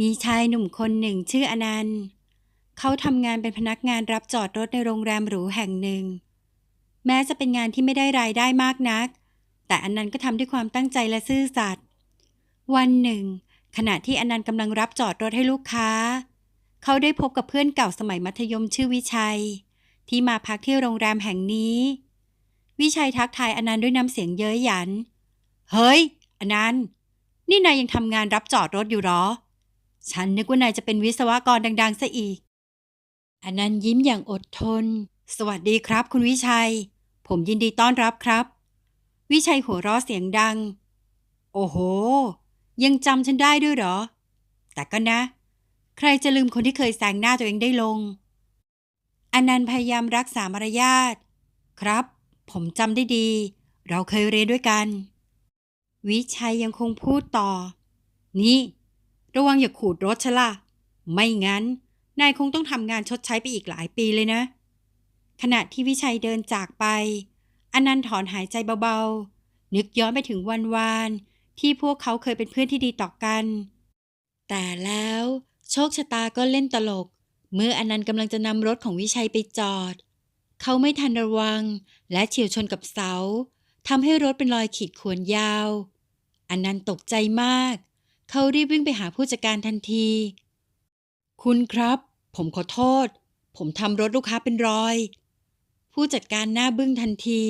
มีชายหนุ่มคนหนึ่งชื่ออนันต์ เขาทำงานเป็นพนักงานรับจอดรถในโรงแรมหรูแห่งหนึ่ง แม้จะเป็นงานที่ไม่ได้รายได้มากนัก แต่อนันต์ก็ทำด้วยความตั้งใจและซื่อสัตย์ วันหนึ่ง ขณะที่อนันต์กำลังรับจอดรถให้ลูกค้า เขาได้พบกับเพื่อนเก่าสมัยมัธยมชื่อวิชัย ที่มาพักที่โรงแรมแห่งนี้ วิชัยทักทายอนันต์ด้วยน้ำเสียงเย้ยหยัน เฮ้ย อนันต์ นี่นายยังทำงานรับจอดรถอยู่หรอ ฉันนึกว่านายจะเป็นวิศวกรดังๆซะอีก อนันต์ยิ้มอย่างอดทน สวัสดีครับ คุณวิชัย ผมยินดีต้อนรับครับ วิชัยหัวเราะเสียงดัง โอ้โห ยังจำฉันได้ด้วยเหรอ แต่ก็นะ ใครจะลืมคนที่เคยแซงหน้าตัวเองได้ลง อนันต์พยายามรักษามารยาท ครับ ผมจำได้ดี เราเคยเรียนด้วยกัน วิชัยยังคงพูดต่อ นี่ ระวังอย่าขูดรถฉันล่ะ ไม่งั้น นายคงต้องทำงานชดใช้ไปอีกหลายปีเลยนะ ขณะที่วิชัยเดินจากไป อนันต์ถอนหายใจเบาๆ นึกย้อนไปถึงวันวานที่พวกเขาเคยเป็นเพื่อนที่ดีต่อกัน แต่แล้วโชคชะตาก็เล่นตลก เมื่ออนันต์กำลังจะนำรถของวิชัยไปจอด เขาไม่ทันระวัง และเฉียวชนกับเสาทำให้รถเป็นรอยขีดข่วนยาว อนันต์ตกใจมาก เขารีบวิ่งไปหาผู้จัดการทันที คุณครับ ผมขอโทษ ผมทำรถลูกค้าเป็นรอย ผู้จัดการหน้าบึ้งทันที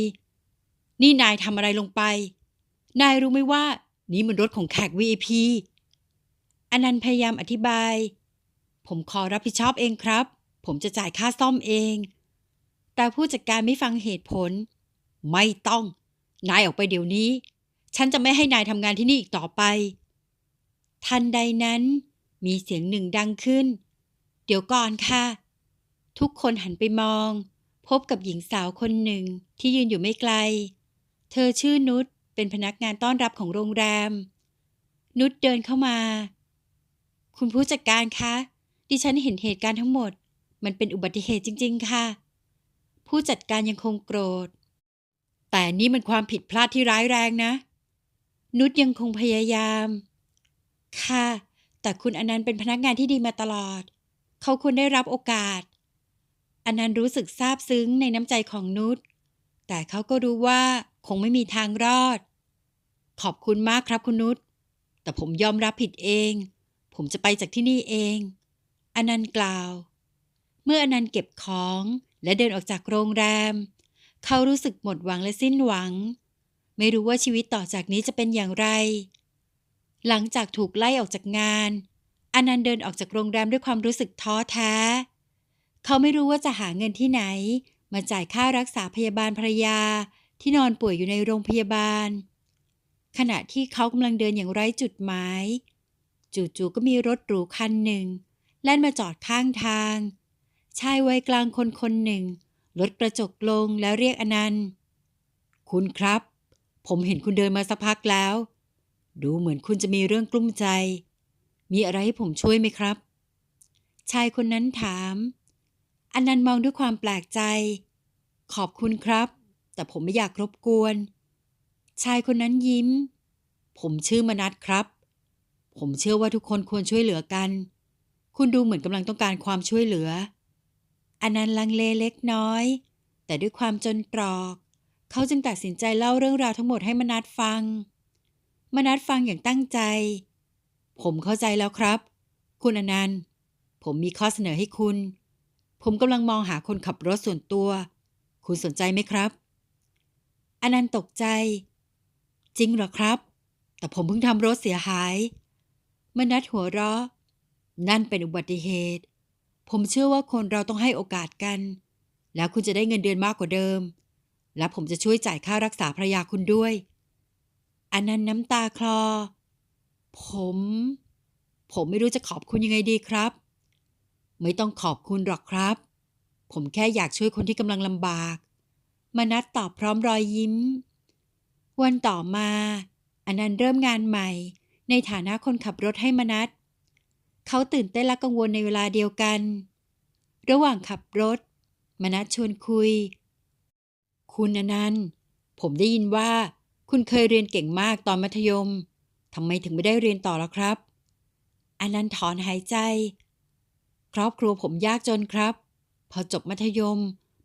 นี่นายทำอะไรลงไป นายรู้ไหมว่า นี่มันรถของแขก VIP อนันต์พยายามอธิบาย ผมขอรับผิดชอบเองครับ ผมจะจ่ายค่าซ่อมเอง แต่ผู้จัดการไม่ฟังเหตุผล ไม่ต้อง นายออกไปเดี๋ยวนี้ ฉันจะไม่ให้นายทำงานที่นี่อีกต่อไป ทันใดนั้น มีเสียงหนึ่งดังขึ้น เดี๋ยวก่อนค่ะ ทุกคนหันไปมอง พบกับหญิงสาวคนหนึ่งที่ยืนอยู่ไม่ไกล เธอชื่อนุชเป็นพนักงานต้อนรับของโรงแรม นุชเดินเข้ามา คุณผู้จัดการคะ ดิฉันเห็นเหตุการณ์ทั้งหมด มันเป็นอุบัติเหตุจริง ๆ ค่ะ ผู้จัดการยังคงโกรธ แต่นี่มันความผิดพลาดที่ร้ายแรงนะ นุชยังคงพยายาม ค่ะ แต่คุณอนันต์เป็นพนักงานที่ดีมาตลอด เขาควรได้รับโอกาส อนันต์รู้สึกซาบซึ้งในน้ำใจของนุช แต่เขาก็รู้ว่าคงไม่มีทางรอด ขอบคุณมากครับคุณนุช แต่ผมยอมรับผิดเอง ผมจะไปจากที่นี่เอง อนันต์กล่าว เมื่ออนันต์เก็บของและเดินออกจากโรงแรม เขารู้สึกหมดหวังและสิ้นหวัง ไม่รู้ว่าชีวิตต่อจากนี้จะเป็นอย่างไร หลังจากถูกไล่ออกจากงาน อนันต์เดินออกจากโรงแรมด้วยความรู้สึกท้อแท้ เขาไม่รู้ว่าจะหาเงินที่ไหน มาจ่ายค่ารักษาพยาบาลภรรยาที่นอนป่วยอยู่ในโรงพยาบาล ขณะที่เขากำลังเดินอย่างไร้จุดหมาย จู่ๆก็มีรถหรูคันหนึ่ง แล่นมาจอดข้างทาง ชายวัยกลางคนคนหนึ่งลดกระจกลงแล้วเรียกอนันต์ คุณครับ ผมเห็นคุณเดินมาสักพักแล้ว ดูเหมือนคุณจะมีเรื่องกลุ้มใจ มีอะไรให้ผมช่วยไหมครับ ชายคนนั้นถามอนันต์มองด้วยความแปลกใจ ขอบคุณครับ แต่ผมไม่อยากรบกวน ชายคนนั้นยิ้ม ผมชื่อมนัทครับ ผมเชื่อว่าทุกคนควรช่วยเหลือกัน คุณดูเหมือนกำลังต้องการความช่วยเหลืออนันต์ลังเลเล็กน้อย แต่ด้วยความจนตรอก เขาจึงตัดสินใจเล่าเรื่องราวทั้งหมดให้มนัทฟัง มนัทฟังอย่างตั้งใจ ผมเข้าใจแล้วครับ คุณอนันต์ ผมมีข้อเสนอให้คุณ ผมกำลังมองหาคนขับรถส่วนตัว คุณสนใจไหมครับ อนันต์ตกใจ จริงเหรอครับ แต่ผมเพิ่งทำรถเสียหาย มนัทหัวเราะ นั่นเป็นอุบัติเหตุ ผมเชื่อว่าคนเราต้องให้โอกาสกัน แล้วคุณจะได้เงินเดือนมากกว่าเดิม และผมจะช่วยจ่ายค่ารักษาภรรยาคุณด้วย อนันต์น้ำตาคลอ ผม ผมไม่รู้จะขอบคุณยังไงดีครับ ไม่ต้องขอบคุณหรอกครับ ผมแค่อยากช่วยคนที่กำลังลำบาก มานัทตอบพร้อมรอยยิ้ม วันต่อมาอนันต์เริ่มงานใหม่ ในฐานะคนขับรถให้มนัทเขาตื่นเต้นและกังวลในเวลาเดียวกัน ระหว่างขับรถ มนัทชวนคุย คุณอนันต์ ผมได้ยินว่า คุณเคยเรียนเก่งมากตอนมัธยม ทำไมถึงไม่ได้เรียนต่อแล้วครับอันนั้นต์ถอนหายใจ ครอบครัวผมยากจนครับ พอจบมัธยม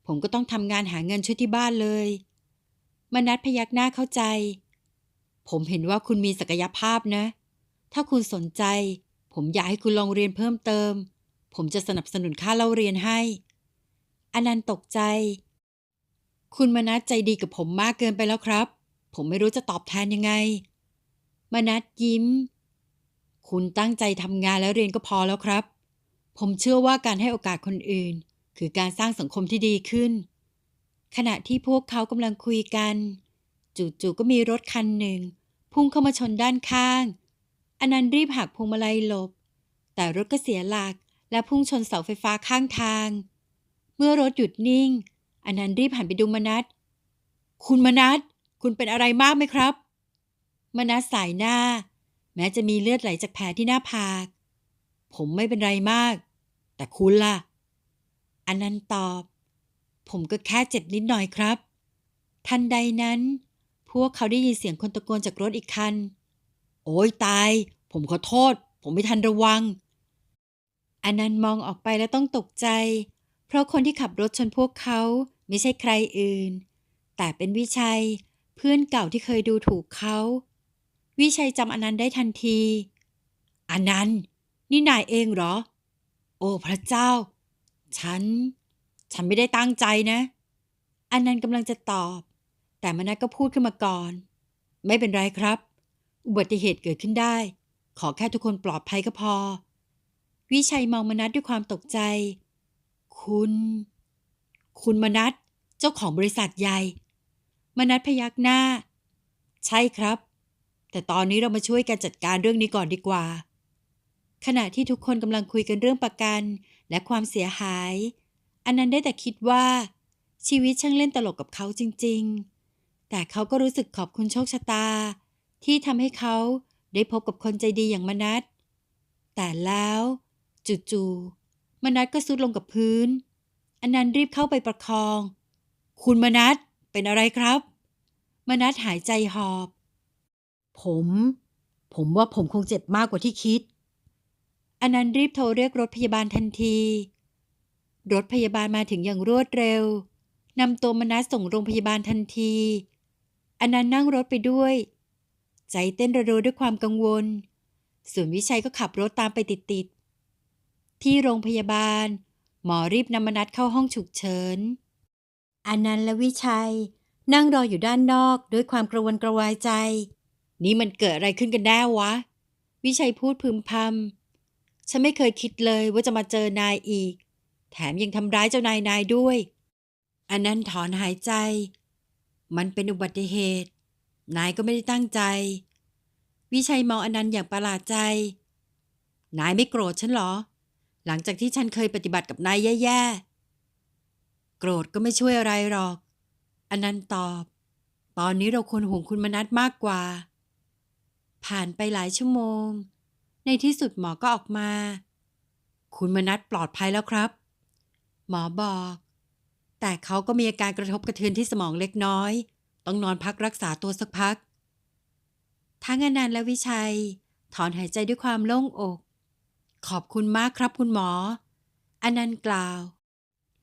ผมก็ต้องทำงานหาเงินช่วยที่บ้านเลยมนัดพยักหน้าเข้าใจ ผมเห็นว่าคุณมีศักยภาพนะ ถ้าคุณสนใจ ผมอยากให้คุณลองเรียนเพิ่มเติม ผมจะสนับสนุนค่าเล่าเรียนให้อนันต์ตกใจ คุณมนัดใจดีกับผมมากเกินไปแล้วครับ ผมไม่รู้จะตอบแทนยังไง มนัดยิ้ม คุณตั้งใจทำงานและเรียนก็พอแล้วครับ ผมเชื่อว่าการให้โอกาสคนอื่น คือการสร้างสังคมที่ดีขึ้น ขณะที่พวกเขากำลังคุยกัน จู่ๆก็มีรถคันหนึ่ง พุ่งเข้ามาชนด้านข้าง อนันต์รีบหักพวงมาลัยหลบ แต่รถก็เสียหลักและพุ่งชนเสาไฟฟ้าข้างทาง เมื่อรถหยุดนิ่ง อนันต์รีบหันไปดูมนัสคุณมนัส คุณเป็นอะไรมากไหมครับ มนัสสายหน้า แม้จะมีเลือดไหลจากแผลที่หน้าผาก ผมไม่เป็นไรมาก แต่คุณล่ะ อันนันตอบ ผมก็แค่เจ็บนิดหน่อยครับ ทันใดนั้น พวกเขาได้ยินเสียงคนตะโกนจากรถอีกคัน โอ้ยตาย ผมขอโทษ ผมไม่ทันระวัง อันนันมองออกไปแล้วต้องตกใจ เพราะคนที่ขับรถชนพวกเขาไม่ใช่ใครอื่น แต่เป็นวิชัย พื่อนเก่าที่เคยดูถูกเขา วิชัยจำอนันต์ได้ทันที อนันต์ นี่นายเองเหรอ โอ้พระเจ้า ฉัน ฉันไม่ได้ตั้งใจนะ อนันต์กำลังจะตอบ แต่มนัสก็พูดขึ้นมาก่อน ไม่เป็นไรครับ อุบัติเหตุเกิดขึ้นได้ ขอแค่ทุกคนปลอดภัยก็พอ วิชัยมองมนัสด้วยความตกใจ คุณ คุณมนัสเจ้าของบริษัทใหญ่ มนัสพยักหน้า ใช่ครับ แต่ตอนนี้เรามาช่วยกันจัดการเรื่องนี้ก่อนดีกว่า ขณะที่ทุกคนกำลังคุยกันเรื่องประกันและความเสียหาย อันนั้นได้แต่คิดว่า ชีวิตช่างเล่นตลกกับเขาจริง ๆ แต่เขาก็รู้สึกขอบคุณโชคชะตา ที่ทำให้เขาได้พบกับคนใจดีอย่างมนัสแต่แล้วจู่ๆมนัสก็ซุดลงกับพื้น อันนั้นรีบเข้าไปประคอง คุณมนัสเป็นอะไรครับ มนัสหายใจหอบ ผม ผมว่าผมคงเจ็บมากกว่าที่คิดอนันต์รีบโทรเรียกรถพยาบาลทันที รถพยาบาลมาถึงอย่างรวดเร็วนำตัวมนัสส่งโรงพยาบาลทันทีอนันต์นั่งรถไปด้วย ใจเต้นระรัวด้วยความกังวล ส่วนวิชัยก็ขับรถตามไปติดๆ ที่โรงพยาบาล หมอรีบนำมนัสเข้าห้องฉุกเฉินอนันต์และวิชัย นั่งรออยู่ด้านนอกด้วยความกระวนกระวายใจ นี่มันเกิดอะไรขึ้นกันแน่วะ วิชัยพูดพึมพำฉันไม่เคยคิดเลยว่าจะมาเจอนายอีก แถมยังทำร้ายเจ้านายนายด้วย อันนั้นถอนหายใจ มันเป็นอุบัติเหตุ นายก็ไม่ได้ตั้งใจ วิชัยมองอนันต์อย่างประหลาดใจ นายไม่โกรธฉันเหรอ หลังจากที่ฉันเคยปฏิบัติกับนายแย่ๆ โกรธก็ไม่ช่วยอะไรหรอก อนันต์ตอบ ตอนนี้เราควรห่วงคุณมนัสมากกว่า ผ่านไปหลายชั่วโมง ในที่สุดหมอก็ออกมา คุณมนัสปลอดภัยแล้วครับ หมอบอก แต่เขาก็มีอาการกระทบกระเทือนที่สมองเล็กน้อย ต้องนอนพักรักษาตัวสักพัก ทั้งอนันต์และวิชัย ถอนหายใจด้วยความโล่งอก ขอบคุณมากครับคุณหมอ อนันต์กล่าว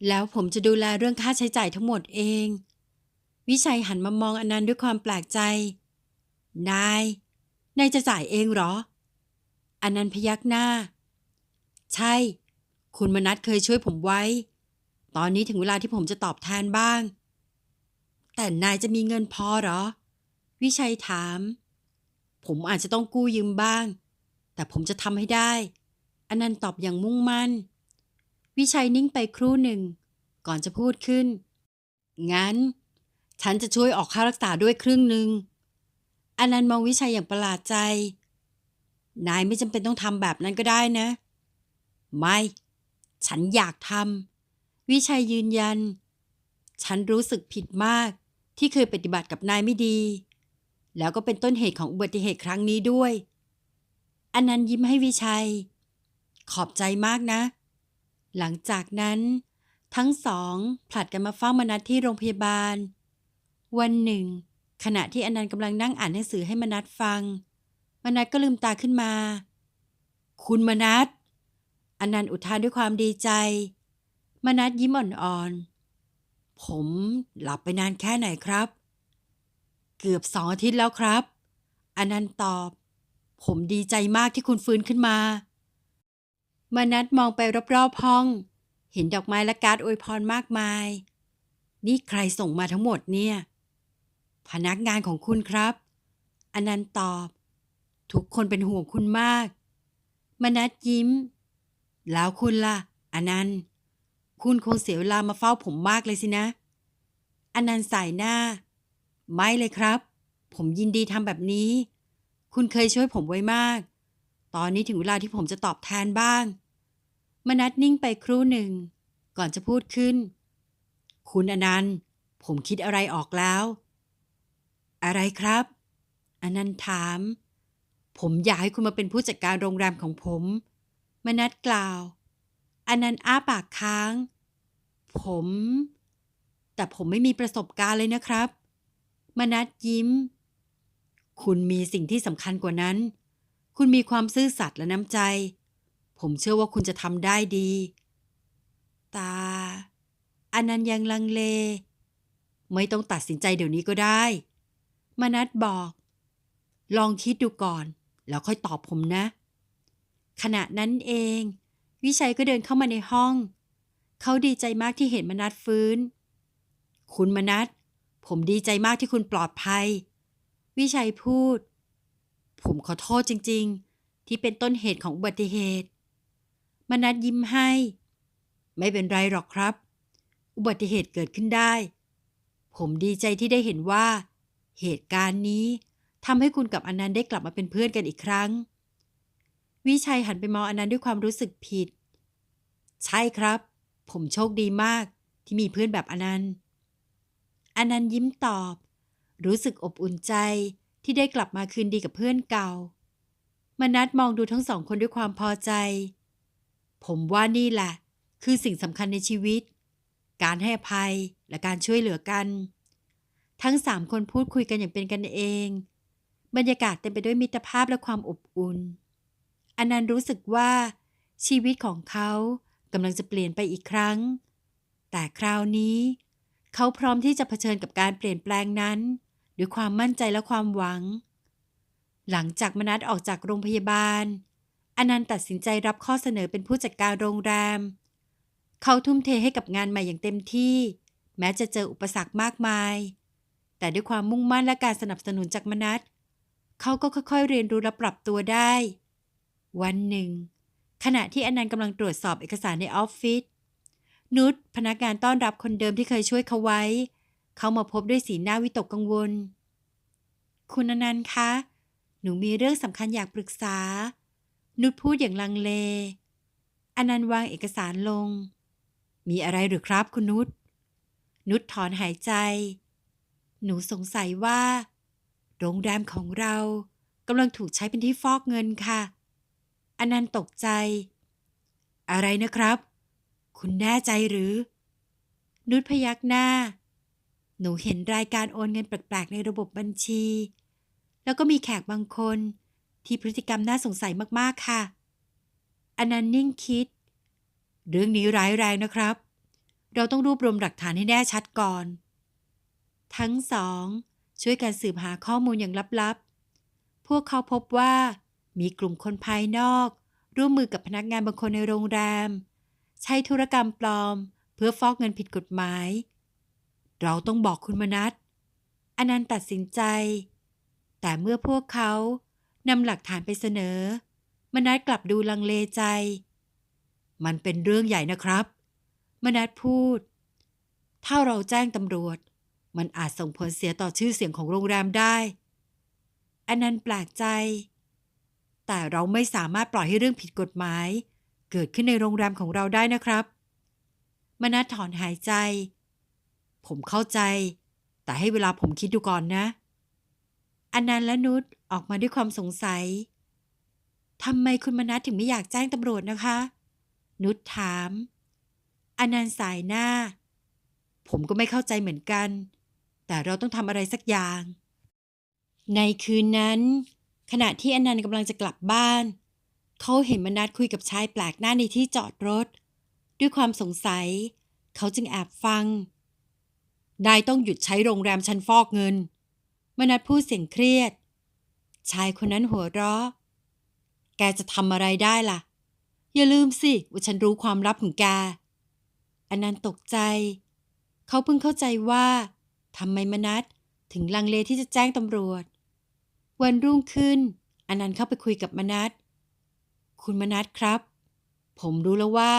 แล้วผมจะดูแลเรื่องค่าใช้จ่ายทั้งหมดเอง วิชัยหันมามองอนันต์ด้วยความแปลกใจ นาย นายจะจ่ายเองเหรอ อนันต์พยักหน้า ใช่ คุณมนัสเคยช่วยผมไว้ ตอนนี้ถึงเวลาที่ผมจะตอบแทนบ้าง แต่นายจะมีเงินพอเหรอ วิชัยถาม ผมอาจจะต้องกู้ยืมบ้าง แต่ผมจะทำให้ได้ อนันต์ตอบอย่างมุ่งมั่น วิชัยนิ่งไปครู่หนึ่ง ก่อนจะพูดขึ้น งั้น ฉันจะช่วยออกค่ารักษาด้วยครึ่งหนึ่งอนันต์มองวิชัยอย่างประหลาดใจ นายไม่จำเป็นต้องทำแบบนั้นก็ได้นะ ไม่ ฉันอยากทำวิชัยยืนยัน ฉันรู้สึกผิดมากที่เคยปฏิบัติกับนายไม่ดี แล้วก็เป็นต้นเหตุของอุบัติเหตุครั้งนี้ด้วยอนันต์ยิ้มให้วิชัย ขอบใจมากนะ หลังจากนั้น ทั้งสองผลัดกันมาเฝ้ามนัดที่โรงพยาบาล วันหนึ่ง ขณะที่อนันต์กำลังนั่งอ่านหนังสือให้มนัดฟัง มนัดก็ลืมตาขึ้นมา คุณมนัสอนันต์อุทานด้วยความดีใจ มนัสยิ้มอ่อนๆ ผมหลับไปนานแค่ไหนครับ เกือบสองอาทิตย์แล้วครับ อนันต์ตอบ ผมดีใจมากที่คุณฟื้นขึ้นมา มนัสมองไปรอบๆห้อง เห็นดอกไม้และการ์ดอวยพรมากมาย นี่ใครส่งมาทั้งหมดเนี่ย พนักงานของคุณครับ อนันต์ตอบ ทุกคนเป็นห่วงคุณมาก มนัสยิ้ม แล้วคุณล่ะ อนันต์ คุณคงเสียเวลามาเฝ้าผมมากเลยสินะ อนันต์สายหน้า ไม่เลยครับ ผมยินดีทำแบบนี้ คุณเคยช่วยผมไว้มาก ตอนนี้ถึงเวลาที่ผมจะตอบแทนบ้าง มนัสนิ่งไปครู่หนึ่ง ก่อนจะพูดขึ้น คุณอนันต์ ผมคิดอะไรออกแล้ว อะไรครับ อนันต์ถาม ผมอยากให้คุณมาเป็นผู้จัดการโรงแรมของผม มนัสกล่าว อนันต์อ้าปากค้าง ผม แต่ผมไม่มีประสบการณ์เลยนะครับ มนัสยิ้ม คุณมีสิ่งที่สำคัญกว่านั้น คุณมีความซื่อสัตย์และน้ำใจ ผมเชื่อว่าคุณจะทำได้ดี ตา อนันต์ยังลังเล ไม่ต้องตัดสินใจเดี๋ยวนี้ก็ได้ มนัสบอก ลองคิดดูก่อน แล้วค่อยตอบผมนะ ขณะนั้นเอง วิชัยก็เดินเข้ามาในห้อง เขาดีใจมากที่เห็นมนัสฟื้น คุณมนัสผมดีใจมากที่คุณปลอดภัย วิชัยพูด ผมขอโทษจริง ๆ ที่เป็นต้นเหตุของอุบัติเหตุ มนัสยิ้มให้ ไม่เป็นไรหรอกครับ อุบัติเหตุเกิดขึ้นได้ ผมดีใจที่ได้เห็นว่า เหตุการณ์นี้ทำให้คุณกับอนันต์ได้กลับมาเป็นเพื่อนกันอีกครั้ง วิชัยหันไปมองอนันต์ด้วยความรู้สึกผิด ใช่ครับ ผมโชคดีมากที่มีเพื่อนแบบอนันต์ อนันต์ยิ้มตอบ รู้สึกอบอุ่นใจที่ได้กลับมาคืนดีกับเพื่อนเก่า มนัดมองดูทั้งสองคนด้วยความพอใจ ผมว่านี่แหละ คือสิ่งสำคัญในชีวิต การให้อภัยและการช่วยเหลือกัน ทั้งสามคนพูดคุยกันอย่างเป็นกันเอง บรรยากาศเต็มไปด้วยมิตรภาพและความอบอุ่นอนันต์รู้สึกว่าชีวิตของเขากำลังจะเปลี่ยนไปอีกครั้ง แต่คราวนี้ เขาพร้อมที่จะเผชิญกับการเปลี่ยนแปลงนั้นด้วยความมั่นใจและความหวัง หลังจากมนัดออกจากโรงพยาบาล อนันต์ตัดสินใจรับข้อเสนอเป็นผู้จัดการโรงแรม เขาทุ่มเทให้กับงานใหม่อย่างเต็มที่ แม้จะเจออุปสรรคมากมาย แต่ด้วยความมุ่งมั่นและการสนับสนุนจากมนัดเขาก็ค่อยๆ เรียนรู้และปรับตัวได้ วันหนึ่ง ขณะที่อนันต์กำลังตรวจสอบเอกสารในออฟฟิศนุชพนักงานต้อนรับคนเดิมที่เคยช่วยเขาไว้ เขามาพบด้วยสีหน้าวิตกกังวล คุณอนันต์คะ หนูมีเรื่องสำคัญอยากปรึกษา นุชพูดอย่างลังเล อนันต์วางเอกสารลง มีอะไรหรือครับคุณนุชนุชถอนหายใจ หนูสงสัยว่า โรงแรมของเรากำลังถูกใช้เป็นที่ฟอกเงินค่ะอนันต์ตกใจ อะไรนะครับ คุณแน่ใจหรือ นุชพยักหน้า หนูเห็นรายการโอนเงินแปลกๆในระบบบัญชี แล้วก็มีแขกบางคนที่พฤติกรรมน่าสงสัยมากๆค่ะอนันต์นิ่งคิด เรื่องนี้ร้ายแรงนะครับ เราต้องรวบรวมหลักฐานให้แน่ชัดก่อน ทั้งสอง ช่วยกันสืบหาข้อมูลอย่างลับๆ พวกเขาพบว่า มีกลุ่มคนภายนอก ร่วมมือกับพนักงานบางคนในโรงแรม ใช้ธุรกรรมปลอม เพื่อฟอกเงินผิดกฎหมาย เราต้องบอกคุณมนัสอนันต์ตัดสินใจ แต่เมื่อพวกเขานำหลักฐานไปเสนอ มนัสกลับดูลังเลใจ มันเป็นเรื่องใหญ่นะครับ มนัสพูด ถ้าเราแจ้งตำรวจ มันอาจส่งผลเสียต่อชื่อเสียงของโรงแรมได้อันนันแปลกใจ แต่เราไม่สามารถปล่อยให้เรื่องผิดกฎหมาย เกิดขึ้นในโรงแรมของเราได้นะครับ มนัสถอนหายใจ ผมเข้าใจ แต่ให้เวลาผมคิดดูก่อนนะ อันนันและนุชออกมาด้วยความสงสัยทำไมคุณมนัสถึงไม่อยากแจ้งตำรวจนะคะ นุชถาม อนันต์สายหน้า ผมก็ไม่เข้าใจเหมือนกัน แต่เราต้องทำอะไรสักอย่าง ในคืนนั้น ขณะที่อนันต์กำลังจะกลับบ้าน เขาเห็นมนัดคุยกับชายแปลกหน้าในที่จอดรถ ด้วยความสงสัย เขาจึงแอบฟัง นายต้องหยุดใช้โรงแรมชั้นฟอกเงิน มนัดพูดเสียงเครียด ชายคนนั้นหัวเราะ แกจะทำอะไรได้ล่ะ อย่าลืมสิว่าฉันรู้ความลับของแกอนันต์ตกใจ เขาเพิ่งเข้าใจว่า ทำไมมนัดถึงลังเลที่จะแจ้งตำรวจ วันรุ่งขึ้นอนันต์เข้าไปคุยกับมนัดคุณมนัดครับ ผมรู้แล้วว่า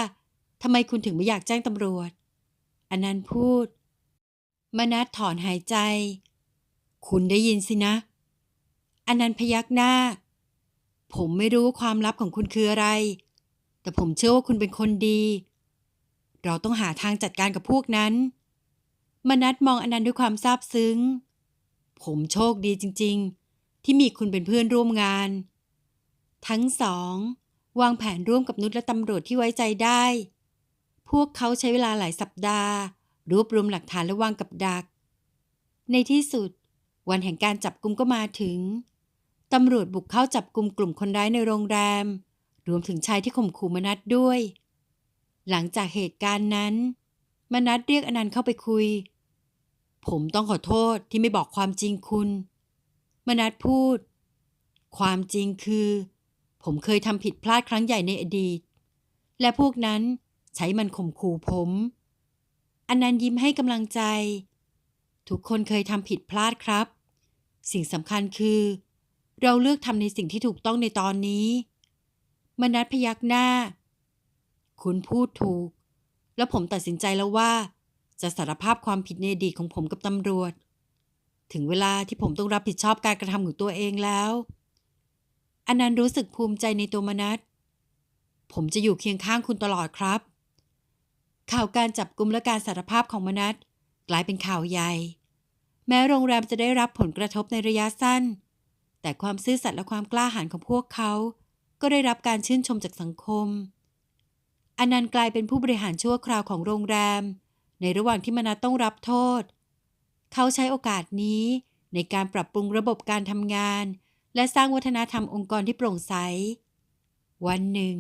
ทำไมคุณถึงไม่อยากแจ้งตำรวจอนันต์พูด มนัดถอนหายใจ คุณได้ยินสินะอนันต์พยักหน้า ผมไม่รู้ว่าความลับของคุณคืออะไร แต่ผมเชื่อว่าคุณเป็นคนดี เราต้องหาทางจัดการกับพวกนั้น มนัดมองอนันต์ด้วยความซาบซึ้ง ผมโชคดีจริง ๆ ที่มีคุณเป็นเพื่อนร่วมงาน ทั้งสอง วางแผนร่วมกับนุชและตำรวจที่ไว้ใจได้ พวกเขาใช้เวลาหลายสัปดาห์ รวบรวมหลักฐานและวางกับดัก ในที่สุด วันแห่งการจับกลุ่มก็มาถึง ตำรวจบุกเข้าจับกลุ่มกลุ่มคนร้ายในโรงแรม รวมถึงชายที่ข่มขู่มนัดด้วย หลังจากเหตุการณ์นั้นมนัดเรียกอนันต์เข้าไปคุย ผมต้องขอโทษที่ไม่บอกความจริงคุณ มนัดพูด ความจริงคือ ผมเคยทำผิดพลาดครั้งใหญ่ในอดีต และพวกนั้นใช้มันข่มขู่ผมอนนันยิ้มให้กำลังใจ ทุกคนเคยทำผิดพลาดครับ สิ่งสำคัญคือ เราเลือกทำในสิ่งที่ถูกต้องในตอนนี้ มนัดพยักหน้า คุณพูดถูก แล้วผมตัดสินใจแล้วว่า จะสารภาพความผิดในอดีตของผมกับตำรวจ ถึงเวลาที่ผมต้องรับผิดชอบการกระทำของตัวเองแล้วอนันต์รู้สึกภูมิใจในตัวมนัดผมจะอยู่เคียงข้างคุณตลอดครับ ข่าวการจับกลุมและการสารภาพของมนัดกลายเป็นข่าวใหญ่ แม้โรงแรมจะได้รับผลกระทบในระยะสั้น แต่ความซื่อสัตย์และความกล้าหาญของพวกเขา ก็ได้รับการชื่นชมจากสังคมอนันต์กลายเป็นผู้บริหารชั่วคราวของโรงแรม ในระหว่างที่มนัดต้องรับโทษ เขาใช้โอกาสนี้ในการปรับปรุงระบบการทำงาน และสร้างวัฒนธรรมองค์กรที่โปร่งใส วันหนึ่ง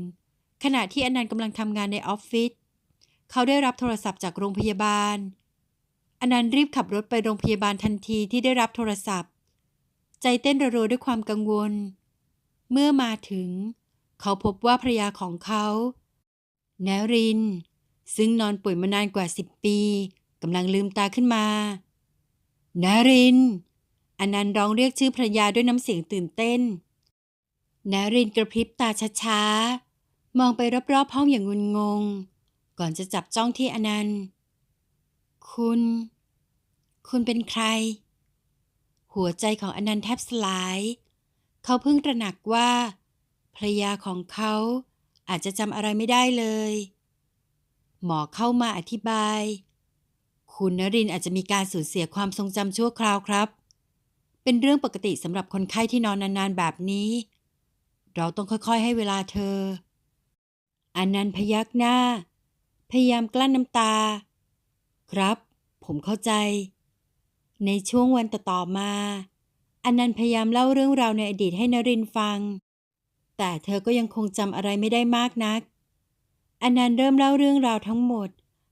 ขณะที่อนันต์กำลังทำงานในออฟฟิศเขาได้รับโทรศัพท์จากโรงพยาบาล อนันต์รีบขับรถไปโรงพยาบาลทันทีที่ได้รับโทรศัพท์ ใจเต้นระรัวด้วยความกังวล เมื่อมาถึง เขาพบว่าภรรยาของเขา แนริน ซึ่งนอนป่วยมานานกว่าสิบปีกำลังลืมตาขึ้นมาแนริน อนันต์ร้องเรียกชื่อภรรยาด้วยน้ำเสียงตื่นเต้นแนรินกระพริบตาช้าๆ มองไปรอบๆห้องอย่างงุนงง ก่อนจะจับจ้องที่อนันต์ คุณ คุณเป็นใคร หัวใจของอนันต์แทบสลาย เขาเพิ่งตระหนักว่าภรรยาของเขาอาจจะจำอะไรไม่ได้เลย หมอเข้ามาอธิบาย คุณนรินอาจจะมีการสูญเสียความทรงจำชั่วคราวครับ เป็นเรื่องปกติสำหรับคนไข้ที่นอนนานๆแบบนี้ เราต้องค่อยๆให้เวลาเธออันนันต์พยักหน้า พยายามกลั้นน้ำตา ครับ ผมเข้าใจ ในช่วงวันต่อๆมาอันนันต์พยายามเล่าเรื่องราวในอดีตให้นรินฟัง แต่เธอก็ยังคงจำอะไรไม่ได้มากนัก อนันต์เริ่มเล่าเรื่องราวทั้งหมด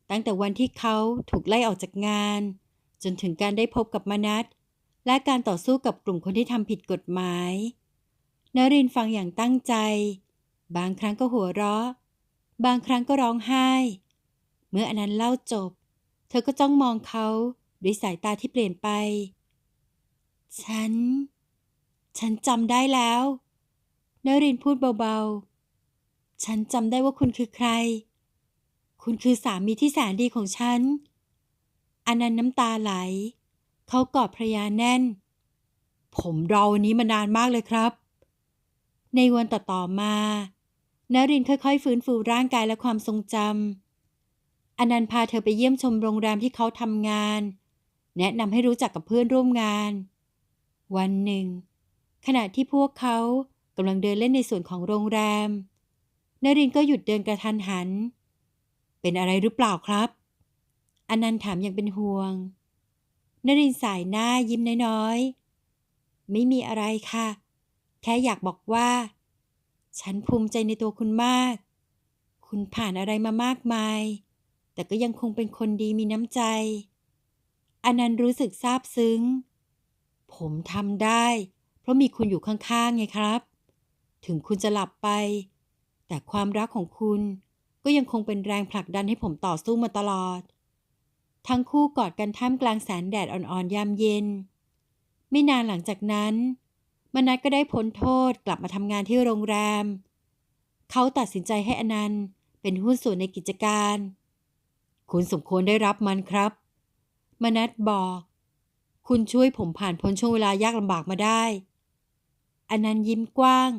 ตั้งแต่วันที่เขาถูกไล่ออกจากงาน จนถึงการได้พบกับมนัทและการต่อสู้กับกลุ่มคนที่ทำผิดกฎหมายนรินฟังอย่างตั้งใจ บางครั้งก็หัวเราะ บางครั้งก็ร้องไห้ เมื่ออนันต์เล่าจบ เธอก็จ้องมองเขาด้วยสายตาที่เปลี่ยนไป ฉัน ฉันจำได้แล้วนรินพูดเบาๆ ฉันจำได้ว่าคุณคือใคร คุณคือสามีที่แสนดีของฉัน อนันต์น้ำตาไหล เขากอดภรรยาแน่น ผมรอวันนี้มานานมากเลยครับ ในวันต่อๆมานรินค่อยๆ ฟื้นฟูร่างกายและความทรงจำอนันต์พาเธอไปเยี่ยมชมโรงแรมที่เขาทำงาน แนะนำให้รู้จักกับเพื่อนร่วมงาน วันหนึ่ง ขณะที่พวกเขากำลังเดินเล่นในส่วนของโรงแรม นรินก็หยุดเดินกระทันหัน เป็นอะไรหรือเปล่าครับอนันต์ถามอย่างเป็นห่วงนรินสายหน้ายิ้มน้อยๆ ไม่มีอะไรค่ะ แค่อยากบอกว่า ฉันภูมิใจในตัวคุณมาก คุณผ่านอะไรมามากมาย แต่ก็ยังคงเป็นคนดีมีน้ำใจ อนันต์รู้สึกซาบซึ้ง ผมทำได้ เพราะมีคุณอยู่ข้างๆไงครับ ถึงคุณจะหลับไป แต่ความรักของคุณก็ยังคงเป็นแรงผลักดันให้ผมต่อสู้มาตลอด ทั้งคู่กอดกันท่ามกลางแสงแดดอ่อนๆยามเย็น ไม่นานหลังจากนั้น มนัทก็ได้พ้นโทษกลับมาทำงานที่โรงแรม เขาตัดสินใจให้อนันต์เป็นหุ้นส่วนในกิจการ คุณสมควรได้รับมันครับ มนัทบอก คุณช่วยผมผ่านพ้นช่วงเวลายากลำบากมาได้ อนันต์ยิ้มกว้าง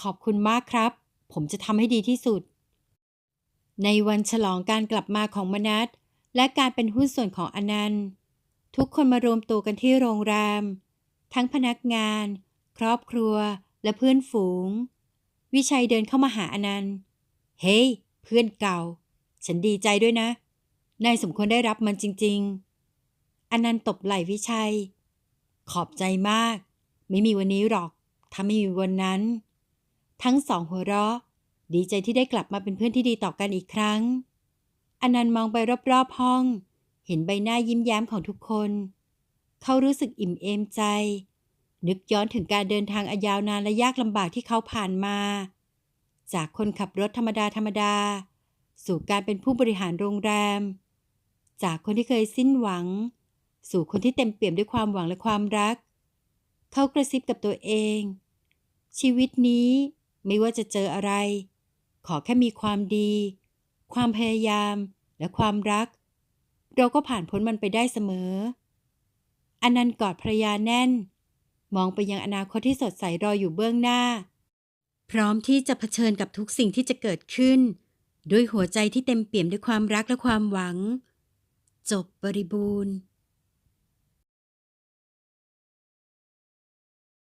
ขอบคุณมากครับ ผมจะทำให้ดีที่สุด ในวันฉลองการกลับมาของมนัทและการเป็นหุ้นส่วนของอนันต์ ทุกคนมารวมตัวกันที่โรงแรม ทั้งพนักงาน ครอบครัวและเพื่อนฝูง วิชัยเดินเข้ามาหาอนันต์ เฮ้ยเพื่อนเก่า ฉันดีใจด้วยนะ นายสมควรได้รับมันจริง ๆ อนันต์ตบไหล่วิชัย ขอบใจมาก ไม่มีวันนี้หรอก ถ้าไม่มีวันนั้น ทั้งสองหัวเราะ ดีใจที่ได้กลับมาเป็นเพื่อนที่ดีต่อกันอีกครั้ง อนันต์มองไปรอบๆห้อง เห็นใบหน้ายิ้มแย้มของทุกคน เขารู้สึกอิ่มเอมใจ นึกย้อนถึงการเดินทางอันยาวนานและยากลำบากที่เขาผ่านมา จากคนขับรถธรรมดาธรรมดา สู่การเป็นผู้บริหารโรงแรม จากคนที่เคยสิ้นหวัง สู่คนที่เต็มเปี่ยมด้วยความหวังและความรัก เขากระซิบกับตัวเองชีวิตนี้ ไม่ว่าจะเจออะไร ขอแค่มีความดี ความพยายาม และความรัก เราก็ผ่านพ้นมันไปได้เสมอ อนันต์กอดภรรยาแน่น มองไปยังอนาคตที่สดใสรออยู่เบื้องหน้า พร้อมที่จะเผชิญกับทุกสิ่งที่จะเกิดขึ้น ด้วยหัวใจที่เต็มเปี่ยมด้วยความรักและความหวัง จบบริบูรณ์